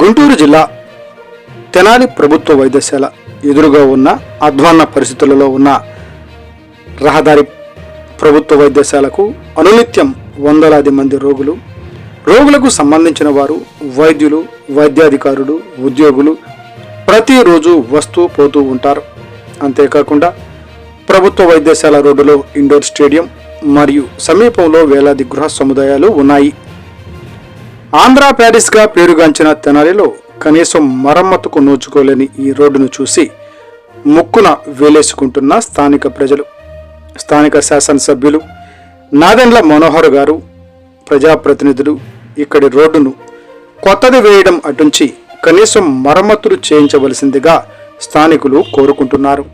గుంటూరు జిల్లా తెనాలి ప్రభుత్వ వైద్యశాల ఎదురుగా ఉన్న అధ్వాన్న పరిస్థితులలో ఉన్న రహదారి ప్రభుత్వ వైద్యశాలకు అనునిత్యం వందలాది మంది రోగులు రోగులకు సంబంధించిన వారు వైద్యులు వైద్యాధికారులు ఉద్యోగులు ప్రతిరోజు వస్తూ పోతూ ఉంటారు. అంతేకాకుండా ప్రభుత్వ వైద్యశాల రోడ్డులో ఇండోర్ స్టేడియం మరియు సమీపంలో వేలాది గృహ సముదాయాలు ఉన్నాయి. ఆంధ్ర ప్యారిస్గా పేరుగాంచిన తెనాలిలో కనీసం మరమ్మతుకు నోచుకోలేని ఈ రోడ్డును చూసి ముక్కున వేలేసుకుంటున్న స్థానిక ప్రజలు స్థానిక శాసనసభ్యులు నాదెండ్ల మనోహర్ గారు ప్రజాప్రతినిధులు ఇక్కడి రోడ్డును కొత్తది వేయడం అటుంచి కనీసం మరమ్మతులు చేయించవలసిందిగా స్థానికులు కోరుకుంటున్నారు.